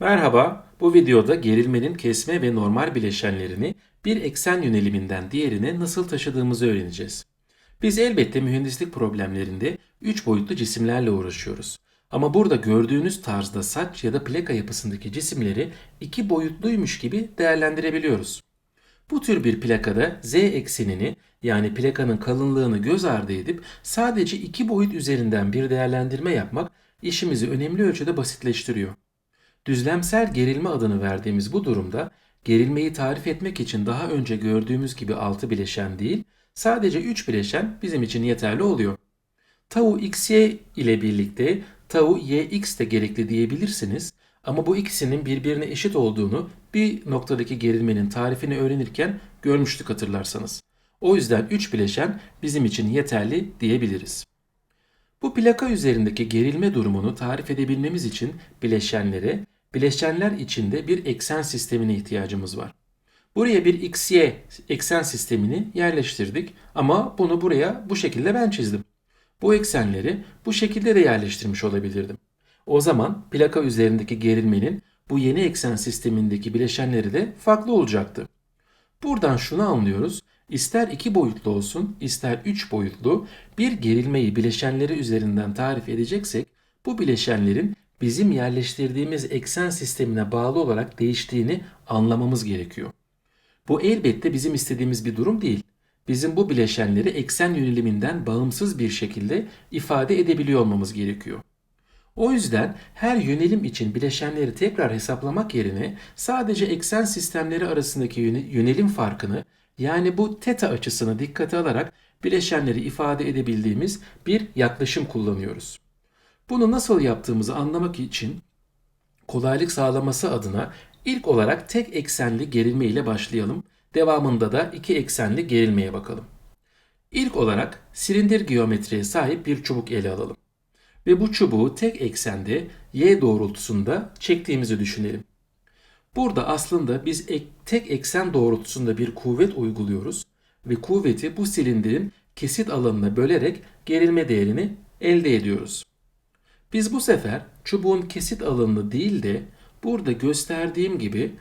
Merhaba, bu videoda gerilmenin kesme ve normal bileşenlerini bir eksen yöneliminden diğerine nasıl taşıdığımızı öğreneceğiz. Biz elbette mühendislik problemlerinde 3 boyutlu cisimlerle uğraşıyoruz. Ama burada gördüğünüz tarzda saç ya da plaka yapısındaki cisimleri iki boyutluymuş gibi değerlendirebiliyoruz. Bu tür bir plakada z eksenini yani plakanın kalınlığını göz ardı edip sadece iki boyut üzerinden bir değerlendirme yapmak işimizi önemli ölçüde basitleştiriyor. Düzlemsel gerilme adını verdiğimiz bu durumda gerilmeyi tarif etmek için daha önce gördüğümüz gibi 6 bileşen değil, sadece 3 bileşen bizim için yeterli oluyor. Tau xy ile birlikte tau yx de gerekli diyebilirsiniz ama bu ikisinin birbirine eşit olduğunu bir noktadaki gerilmenin tarifini öğrenirken görmüştük hatırlarsanız. O yüzden 3 bileşen bizim için yeterli diyebiliriz. Bu plaka üzerindeki gerilme durumunu tarif edebilmemiz için bileşenlere, bileşenler içinde bir eksen sistemine ihtiyacımız var. Buraya bir XY eksen sistemini yerleştirdik ama bunu buraya bu şekilde ben çizdim. Bu eksenleri bu şekilde de yerleştirmiş olabilirdim. O zaman plaka üzerindeki gerilmenin bu yeni eksen sistemindeki bileşenleri de farklı olacaktı. Buradan şunu anlıyoruz. İster iki boyutlu olsun, ister üç boyutlu bir gerilmeyi bileşenleri üzerinden tarif edeceksek bu bileşenlerin bizim yerleştirdiğimiz eksen sistemine bağlı olarak değiştiğini anlamamız gerekiyor. Bu elbette bizim istediğimiz bir durum değil. Bizim bu bileşenleri eksen yöneliminden bağımsız bir şekilde ifade edebiliyor olmamız gerekiyor. O yüzden her yönelim için bileşenleri tekrar hesaplamak yerine sadece eksen sistemleri arasındaki yönelim farkını yani bu teta açısını dikkate alarak bileşenleri ifade edebildiğimiz bir yaklaşım kullanıyoruz. Bunu nasıl yaptığımızı anlamak için kolaylık sağlaması adına ilk olarak tek eksenli gerilme ile başlayalım. Devamında da iki eksenli gerilmeye bakalım. İlk olarak silindir geometriye sahip bir çubuk ele alalım. Ve bu çubuğu tek eksende y doğrultusunda çektiğimizi düşünelim. Burada aslında biz ek, tek eksen doğrultusunda bir kuvvet uyguluyoruz ve kuvveti bu silindirin kesit alanına bölerek gerilme değerini elde ediyoruz. Biz bu sefer çubuğun kesit alanını değil de burada gösterdiğim gibi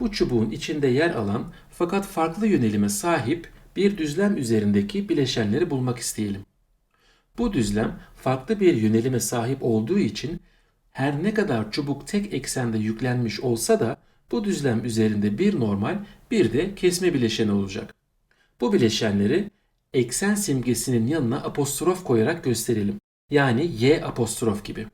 bu çubuğun içinde yer alan fakat farklı yönelime sahip bir düzlem üzerindeki bileşenleri bulmak isteyelim. Bu düzlem farklı bir yönelime sahip olduğu için her ne kadar çubuk tek eksende yüklenmiş olsa da bu düzlem üzerinde bir normal bir de kesme bileşeni olacak. Bu bileşenleri eksen simgesinin yanına apostrof koyarak gösterelim. Yani y apostrof gibi.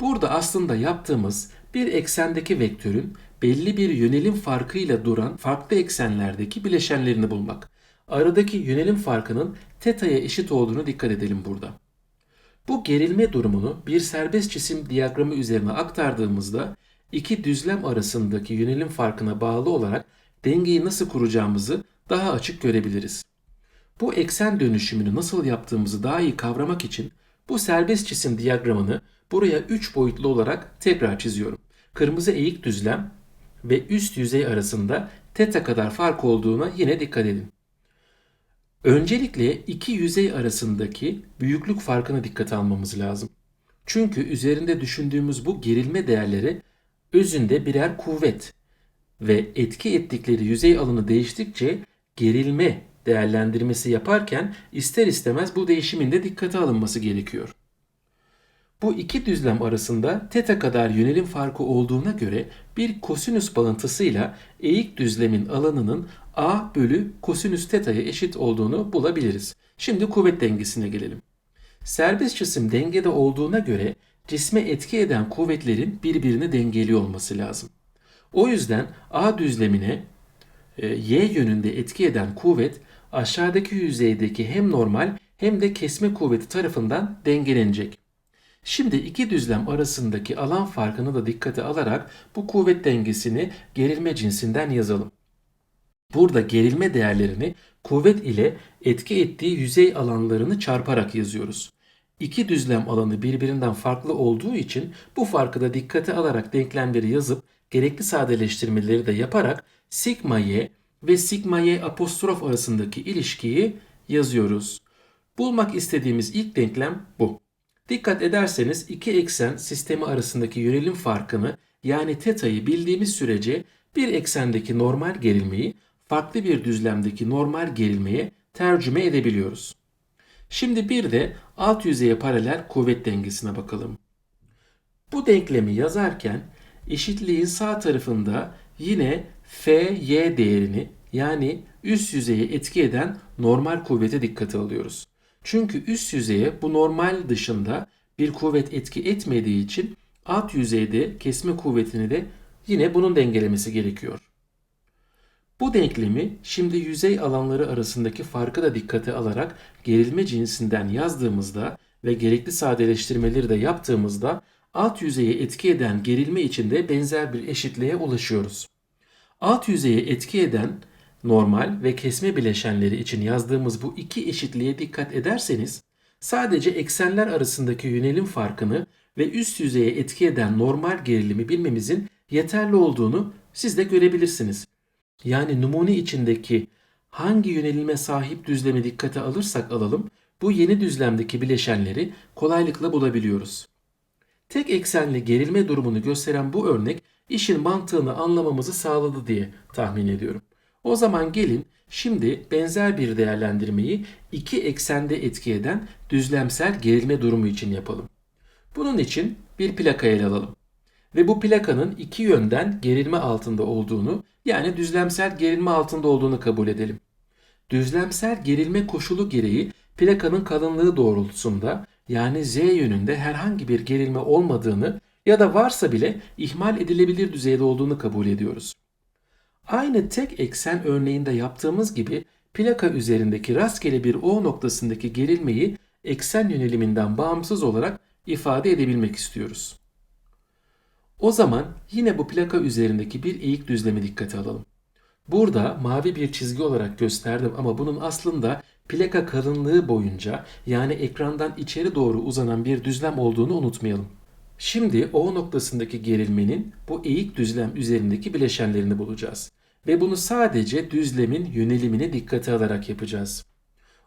Burada aslında yaptığımız bir eksendeki vektörün belli bir yönelim farkıyla duran farklı eksenlerdeki bileşenlerini bulmak. Aradaki yönelim farkının teta'ya eşit olduğunu dikkat edelim burada. Bu gerilme durumunu bir serbest cisim diyagramı üzerine aktardığımızda iki düzlem arasındaki yönelim farkına bağlı olarak dengeyi nasıl kuracağımızı daha açık görebiliriz. Bu eksen dönüşümünü nasıl yaptığımızı daha iyi kavramak için bu serbest cisim diyagramını buraya 3 boyutlu olarak tekrar çiziyorum. Kırmızı eğik düzlem ve üst yüzey arasında teta kadar fark olduğuna yine dikkat edin. Öncelikle iki yüzey arasındaki büyüklük farkına dikkate almamız lazım. Çünkü üzerinde düşündüğümüz bu gerilme değerleri özünde birer kuvvet ve etki ettikleri yüzey alanı değiştikçe gerilme değerlendirmesi yaparken ister istemez bu değişimin de dikkate alınması gerekiyor. Bu iki düzlem arasında teta kadar yönelim farkı olduğuna göre bir kosinüs bağıntısıyla eğik düzlemin alanının a bölü kosinüs teta'ya eşit olduğunu bulabiliriz. Şimdi kuvvet dengesine gelelim. Serbest cisim dengede olduğuna göre cisme etki eden kuvvetlerin birbirini dengeliyor olması lazım. O yüzden A düzlemine e, Y yönünde etki eden kuvvet aşağıdaki yüzeydeki hem normal hem de kesme kuvveti tarafından dengelenecek. Şimdi iki düzlem arasındaki alan farkını da dikkate alarak bu kuvvet dengesini gerilme cinsinden yazalım. Burada gerilme değerlerini kuvvet ile etki ettiği yüzey alanlarını çarparak yazıyoruz. İki düzlem alanı birbirinden farklı olduğu için bu farkı da dikkate alarak denklemleri yazıp gerekli sadeleştirmeleri de yaparak sigma y ve sigma y apostrof arasındaki ilişkiyi yazıyoruz. Bulmak istediğimiz ilk denklem bu. Dikkat ederseniz iki eksen sistemi arasındaki yönelim farkını yani teta'yı bildiğimiz sürece bir eksendeki normal gerilmeyi farklı bir düzlemdeki normal gerilmeye tercüme edebiliyoruz. Şimdi bir de alt yüzeye paralel kuvvet dengesine bakalım. Bu denklemi yazarken eşitliğin sağ tarafında yine Fy değerini yani üst yüzeye etki eden normal kuvvete dikkate alıyoruz. Çünkü üst yüzeye bu normal dışında bir kuvvet etki etmediği için alt yüzeyde kesme kuvvetini de yine bunun dengelemesi gerekiyor. Bu denklemi şimdi yüzey alanları arasındaki farkı da dikkate alarak gerilme cinsinden yazdığımızda ve gerekli sadeleştirmeleri de yaptığımızda alt yüzeye etki eden gerilme içinde benzer bir eşitliğe ulaşıyoruz. Alt yüzeye etki eden normal ve kesme bileşenleri için yazdığımız bu iki eşitliğe dikkat ederseniz sadece eksenler arasındaki yönelim farkını ve üst yüzeye etki eden normal gerilimi bilmemizin yeterli olduğunu siz de görebilirsiniz. Yani numune içindeki hangi yönelime sahip düzlemi dikkate alırsak alalım bu yeni düzlemdeki bileşenleri kolaylıkla bulabiliyoruz. Tek eksenli gerilme durumunu gösteren bu örnek işin mantığını anlamamızı sağladı diye tahmin ediyorum. O zaman gelin şimdi benzer bir değerlendirmeyi iki eksende etki eden düzlemsel gerilme durumu için yapalım. Bunun için bir plaka ele alalım. Ve bu plakanın iki yönden gerilme altında olduğunu yani düzlemsel gerilme altında olduğunu kabul edelim. Düzlemsel gerilme koşulu gereği plakanın kalınlığı doğrultusunda yani z yönünde herhangi bir gerilme olmadığını ya da varsa bile ihmal edilebilir düzeyde olduğunu kabul ediyoruz. Aynı tek eksen örneğinde yaptığımız gibi plaka üzerindeki rastgele bir O noktasındaki gerilmeyi eksen yöneliminden bağımsız olarak ifade edebilmek istiyoruz. O zaman yine bu plaka üzerindeki bir eğik düzlemi dikkate alalım. Burada mavi bir çizgi olarak gösterdim ama bunun aslında plaka kalınlığı boyunca yani ekrandan içeri doğru uzanan bir düzlem olduğunu unutmayalım. Şimdi O noktasındaki gerilmenin bu eğik düzlem üzerindeki bileşenlerini bulacağız. Ve bunu sadece düzlemin yönelimini dikkate alarak yapacağız.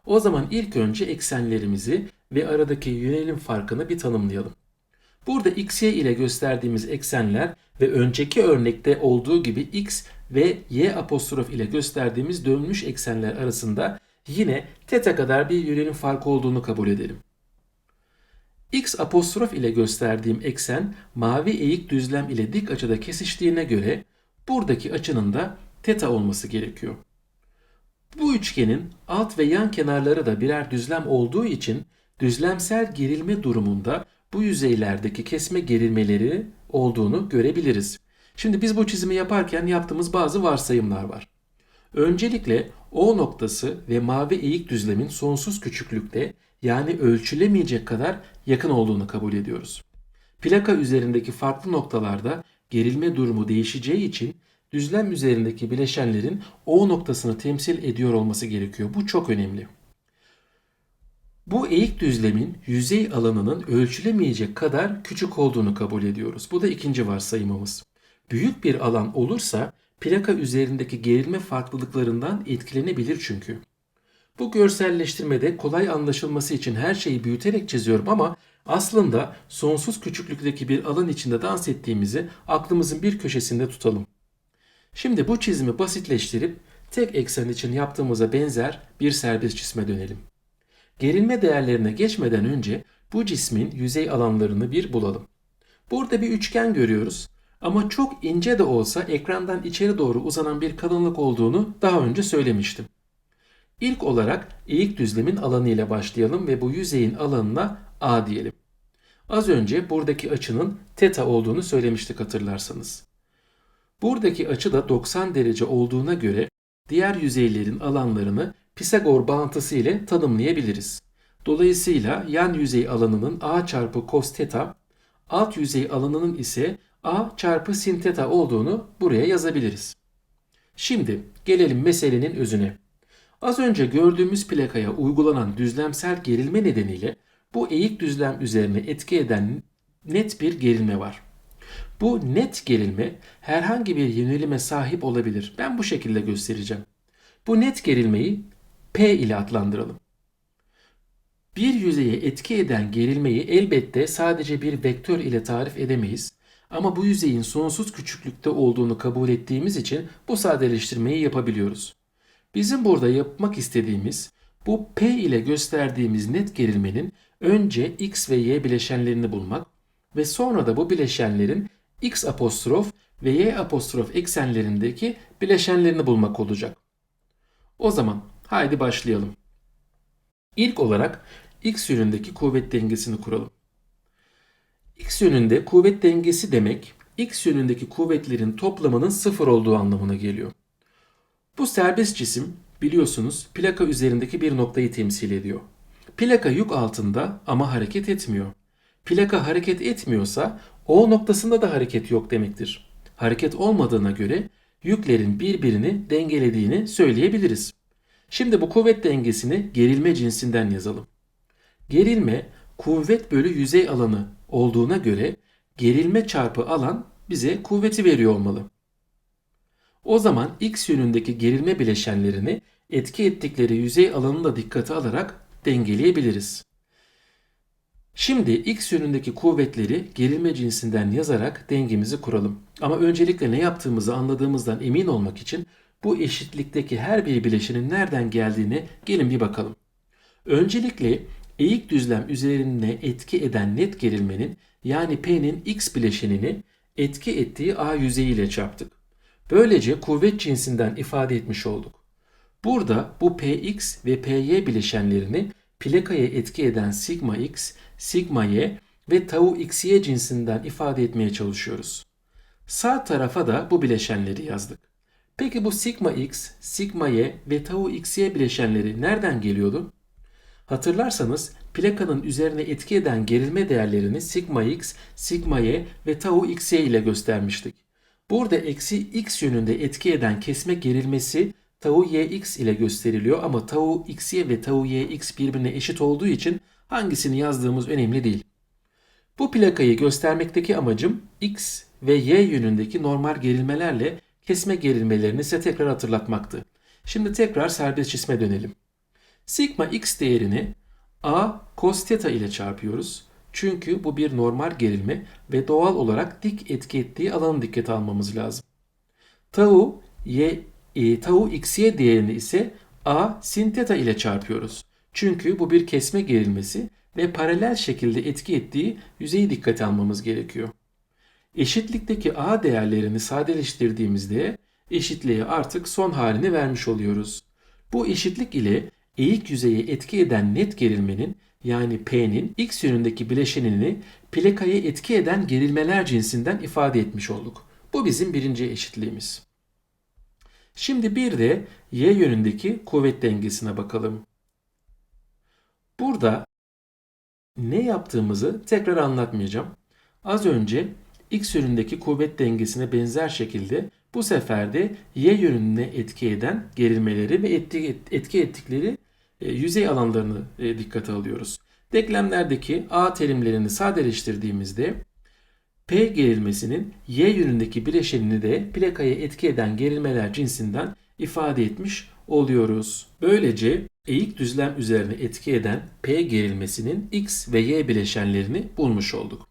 O zaman ilk önce eksenlerimizi ve aradaki yönelim farkını bir tanımlayalım. Burada xy ile gösterdiğimiz eksenler ve önceki örnekte olduğu gibi x ve y apostrof ile gösterdiğimiz dönmüş eksenler arasında yine teta kadar bir yönelim farkı olduğunu kabul edelim. X apostrof ile gösterdiğim eksen mavi eğik düzlem ile dik açıda kesiştiğine göre buradaki açının da teta olması gerekiyor. Bu üçgenin alt ve yan kenarları da birer düzlem olduğu için düzlemsel gerilme durumunda bu yüzeylerdeki kesme gerilmeleri olduğunu görebiliriz. Şimdi biz bu çizimi yaparken yaptığımız bazı varsayımlar var. Öncelikle O noktası ve mavi eğik düzlemin sonsuz küçüklükte yani ölçülemeyecek kadar yakın olduğunu kabul ediyoruz. Plaka üzerindeki farklı noktalarda gerilme durumu değişeceği için düzlem üzerindeki bileşenlerin O noktasını temsil ediyor olması gerekiyor. Bu çok önemli. Bu eğik düzlemin yüzey alanının ölçülemeyecek kadar küçük olduğunu kabul ediyoruz. Bu da ikinci varsayımımız. Büyük bir alan olursa plaka üzerindeki gerilme farklılıklarından etkilenebilir çünkü. Bu görselleştirmede kolay anlaşılması için her şeyi büyüterek çiziyorum ama aslında sonsuz küçüklükteki bir alan içinde dans ettiğimizi aklımızın bir köşesinde tutalım. Şimdi bu çizimi basitleştirip tek eksen için yaptığımıza benzer bir serbest cisme dönelim. Gerilme değerlerine geçmeden önce bu cismin yüzey alanlarını bir bulalım. Burada bir üçgen görüyoruz ama çok ince de olsa ekrandan içeri doğru uzanan bir kalınlık olduğunu daha önce söylemiştim. İlk olarak eğik düzlemin alanı ile başlayalım ve bu yüzeyin alanına A diyelim. Az önce buradaki açının teta olduğunu söylemiştik hatırlarsanız. Buradaki açı da 90 derece olduğuna göre diğer yüzeylerin alanlarını Pisagor bağıntısı ile tanımlayabiliriz. Dolayısıyla yan yüzey alanının a çarpı cos theta, alt yüzey alanının ise a çarpı sin theta olduğunu buraya yazabiliriz. Şimdi gelelim meselenin özüne. Az önce gördüğümüz plakaya uygulanan düzlemsel gerilme nedeniyle bu eğik düzlem üzerine etki eden net bir gerilme var. Bu net gerilme herhangi bir yönelime sahip olabilir. Ben bu şekilde göstereceğim. Bu net gerilmeyi P ile adlandıralım. Bir yüzeye etki eden gerilmeyi elbette sadece bir vektör ile tarif edemeyiz. Ama bu yüzeyin sonsuz küçüklükte olduğunu kabul ettiğimiz için bu sadeleştirmeyi yapabiliyoruz. Bizim burada yapmak istediğimiz bu P ile gösterdiğimiz net gerilmenin önce X ve Y bileşenlerini bulmak ve sonra da bu bileşenlerin X apostrof ve Y apostrof eksenlerindeki bileşenlerini bulmak olacak. O zaman haydi başlayalım. İlk olarak X yönündeki kuvvet dengesini kuralım. X yönünde kuvvet dengesi demek X yönündeki kuvvetlerin toplamının sıfır olduğu anlamına geliyor. Bu serbest cisim biliyorsunuz plaka üzerindeki bir noktayı temsil ediyor. Plaka yük altında ama hareket etmiyor. Plaka hareket etmiyorsa O noktasında da hareket yok demektir. Hareket olmadığına göre yüklerin birbirini dengelediğini söyleyebiliriz. Şimdi bu kuvvet dengesini gerilme cinsinden yazalım. Gerilme kuvvet bölü yüzey alanı olduğuna göre gerilme çarpı alan bize kuvveti veriyor olmalı. O zaman x yönündeki gerilme bileşenlerini etki ettikleri yüzey alanını da dikkate alarak dengeleyebiliriz. Şimdi x yönündeki kuvvetleri gerilme cinsinden yazarak dengemizi kuralım. Ama öncelikle ne yaptığımızı anladığımızdan emin olmak için bu eşitlikteki her bir bileşenin nereden geldiğine gelin bir bakalım. Öncelikle eğik düzlem üzerine etki eden net gerilmenin yani P'nin x bileşenini etki ettiği A yüzeyiyle çarptık. Böylece kuvvet cinsinden ifade etmiş olduk. Burada bu Px ve Py bileşenlerini plakaya etki eden sigma x, sigma y ve tau xy cinsinden ifade etmeye çalışıyoruz. Sağ tarafa da bu bileşenleri yazdık. Peki bu sigma x, sigma y ve tau xy bileşenleri nereden geliyordu? Hatırlarsanız plakanın üzerine etki eden gerilme değerlerini sigma x, sigma y ve tau xy ile göstermiştik. Burada eksi x yönünde etki eden kesme gerilmesi tau yx ile gösteriliyor ama tau xy ve tau yx birbirine eşit olduğu için hangisini yazdığımız önemli değil. Bu plakayı göstermekteki amacım x ve y yönündeki normal gerilmelerle kesme gerilmelerini size tekrar hatırlatmaktı. Şimdi tekrar serbest cisme dönelim. Sigma x değerini a cos theta ile çarpıyoruz. Çünkü bu bir normal gerilme ve doğal olarak dik etki ettiği alanı dikkate almamız lazım. Tau y e, tau xy değerini ise a sin theta ile çarpıyoruz. Çünkü bu bir kesme gerilmesi ve paralel şekilde etki ettiği yüzeyi dikkate almamız gerekiyor. Eşitlikteki a değerlerini sadeleştirdiğimizde eşitliğe artık son halini vermiş oluyoruz. Bu eşitlik ile eğik yüzeye etki eden net gerilmenin yani P'nin x yönündeki bileşenini plakaya etki eden gerilmeler cinsinden ifade etmiş olduk. Bu bizim birinci eşitliğimiz. Şimdi bir de y yönündeki kuvvet dengesine bakalım. Burada ne yaptığımızı tekrar anlatmayacağım. Az önce x yönündeki kuvvet dengesine benzer şekilde bu sefer de y yönüne etki eden gerilmeleri ve etki ettikleri e, yüzey alanlarını e, dikkate alıyoruz. Denklemlerdeki a terimlerini sadeleştirdiğimizde P gerilmesinin Y yönündeki bileşenini de plakaya etki eden gerilmeler cinsinden ifade etmiş oluyoruz. Böylece eğik düzlem üzerine etki eden P gerilmesinin X ve Y bileşenlerini bulmuş olduk.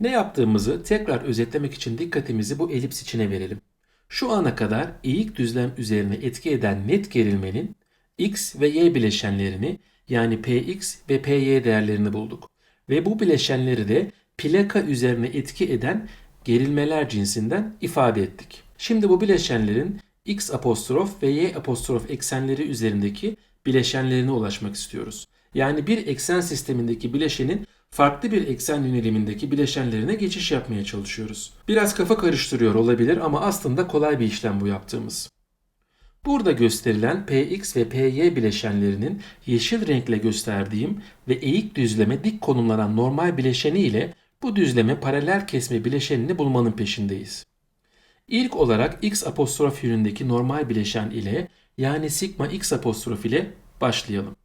Ne yaptığımızı tekrar özetlemek için dikkatimizi bu elips içine verelim. Şu ana kadar eğik düzlem üzerine etki eden net gerilmenin X ve Y bileşenlerini yani Px ve Py değerlerini bulduk. Ve bu bileşenleri de plaka üzerine etki eden gerilmeler cinsinden ifade ettik. Şimdi bu bileşenlerin x apostrof ve y apostrof eksenleri üzerindeki bileşenlerine ulaşmak istiyoruz. Yani bir eksen sistemindeki bileşenin farklı bir eksen yönelimindeki bileşenlerine geçiş yapmaya çalışıyoruz. Biraz kafa karıştırıyor olabilir ama aslında kolay bir işlem bu yaptığımız. Burada gösterilen Px ve Py bileşenlerinin yeşil renkle gösterdiğim ve eğik düzleme dik konumlanan normal bileşeni ile bu düzleme paralel kesme bileşenini bulmanın peşindeyiz. İlk olarak x apostrof yönündeki normal bileşen ile yani sigma x apostrof ile başlayalım.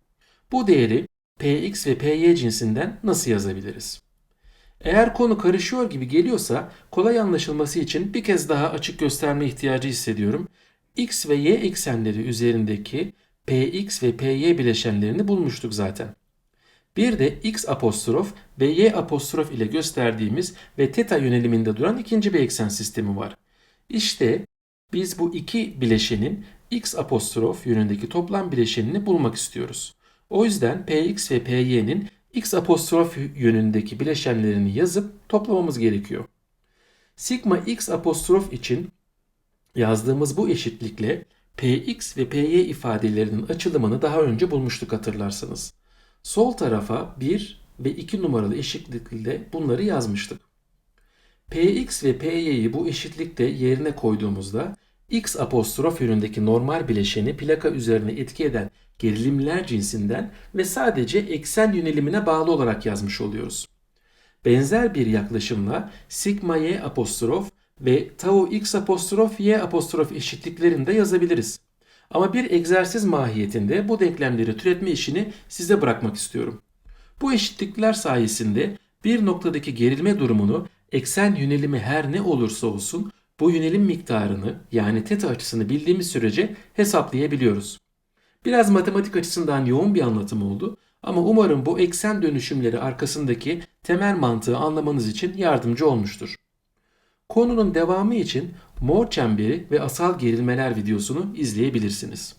Bu değeri px ve py cinsinden nasıl yazabiliriz? Eğer konu karışıyor gibi geliyorsa kolay anlaşılması için bir kez daha açık gösterme ihtiyacı hissediyorum. X ve y eksenleri üzerindeki px ve py bileşenlerini bulmuştuk zaten. Bir de x apostrof ve y apostrof ile gösterdiğimiz ve teta yöneliminde duran ikinci bir eksen sistemi var. İşte biz bu iki bileşenin x apostrof yönündeki toplam bileşenini bulmak istiyoruz. O yüzden px ve py'nin x apostrof yönündeki bileşenlerini yazıp toplamamız gerekiyor. Sigma x apostrof için yazdığımız bu eşitlikle px ve py ifadelerinin açılımını daha önce bulmuştuk hatırlarsanız. Sol tarafa 1 ve 2 numaralı eşitlikle bunları yazmıştık. px ve py'yi bu eşitlikte yerine koyduğumuzda x apostrof yönündeki normal bileşeni plaka üzerine etki eden gerilimler cinsinden ve sadece eksen yönelimine bağlı olarak yazmış oluyoruz. Benzer bir yaklaşımla sigma y apostrof ve tau x apostrof y apostrof eşitliklerini de yazabiliriz. Ama bir egzersiz mahiyetinde bu denklemleri türetme işini size bırakmak istiyorum. Bu eşitlikler sayesinde bir noktadaki gerilme durumunu eksen yönelimi her ne olursa olsun bu yönelim miktarını yani teta açısını bildiğimiz sürece hesaplayabiliyoruz. Biraz matematik açısından yoğun bir anlatım oldu ama umarım bu eksen dönüşümleri arkasındaki temel mantığı anlamanız için yardımcı olmuştur. Konunun devamı için mor çemberi ve asal gerilmeler videosunu izleyebilirsiniz.